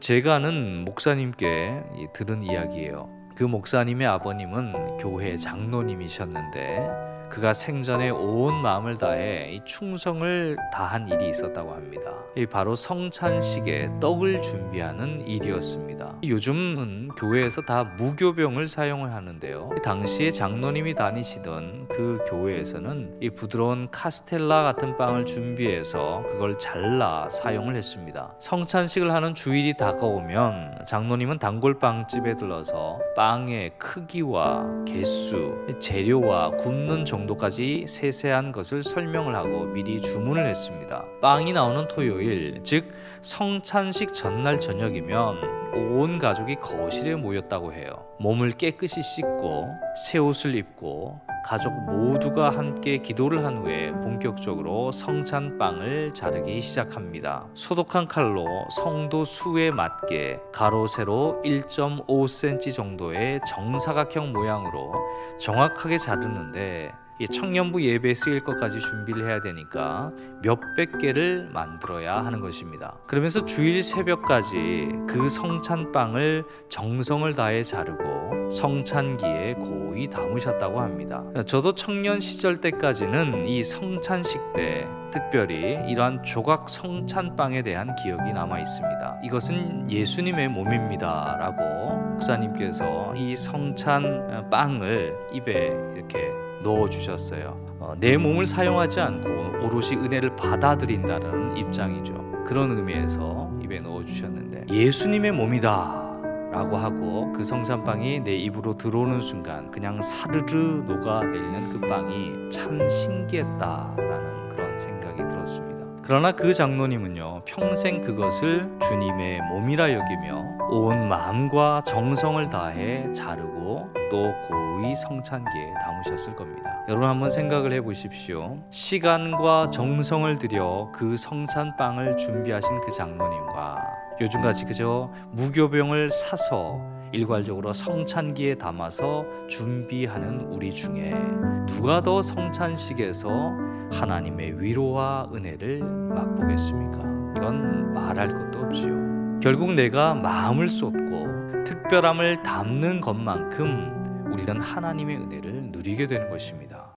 제가 아는 목사님께 이 들은 이야기예요. 그 목사님의 아버님은 교회 장로님이셨는데 그가 생전에 온 마음을 다해 이 충성을 다한 일이 있었다고 합니다. 이 바로 성찬식에 떡을 준비하는 일이었습니다. 요즘은 교회에서 다 무교병을 사용을 하는데요. 당시에 장로님이 다니시던 그 교회에서는 이 부드러운 카스텔라 같은 빵을 준비해서 그걸 잘라 사용을 했습니다. 성찬식을 하는 주일이 다가오면 장로님은 단골빵집에 들러서 빵의 크기와 개수, 재료와 굽는 정도 까지 세세한 것을 설명을 하고 미리 주문을 했습니다. 빵이 나오는 토요일, 즉 성찬식 전날 저녁이면 온 가족이 거실에 모였다고 해요. 몸을 깨끗이 씻고 새 옷을 입고 가족 모두가 함께 기도를 한 후에 본격적으로 성찬빵을 자르기 시작합니다. 소독한 칼로 성도 수에 맞게 가로 세로 1.5cm 정도의 정사각형 모양으로 정확하게 자르는데 이 청년부 예배에 쓰일 것까지 준비를 해야 되니까 몇백 개를 만들어야 하는 것입니다. 그러면서 주일 새벽까지 그 성찬빵을 정성을 다해 자르고 성찬기에 고이 담으셨다고 합니다. 저도 청년 시절 때까지는 이 성찬식 때 특별히 이러한 조각 성찬빵에 대한 기억이 남아 있습니다. 이것은 예수님의 몸입니다라고 목사님께서 이 성찬 빵을 입에 이렇게 넣어 주셨어요. 어, 내 몸을 사용하지 않고 오롯이 은혜를 받아들인다는 입장이죠. 그런 의미에서 입에 넣어 주셨는데 예수님의 몸이다. 라고 하고 그 성산빵이 내 입으로 들어오는 순간 그냥 사르르 녹아내리는 그 빵이 참 신기했다라는 그런 생각이 들었습니다. 그러나 그 장로님은요 평생 그것을 주님의 몸이라 여기며 온 마음과 정성을 다해 자르고 또 고의 성찬기에 담으셨을 겁니다. 여러분 한번 생각을 해보십시오. 시간과 정성을 들여 그 성찬빵을 준비하신 그 장로님과 요즘같이 그저 무교병을 사서 일괄적으로 성찬기에 담아서 준비하는 우리 중에 누가 더 성찬식에서 하나님의 위로와 은혜를 맛보겠습니까? 이건 말할 것도 없지요. 결국 내가 마음을 쏟고 특별함을 담는 것만큼 우리는 하나님의 은혜를 누리게 되는 것입니다.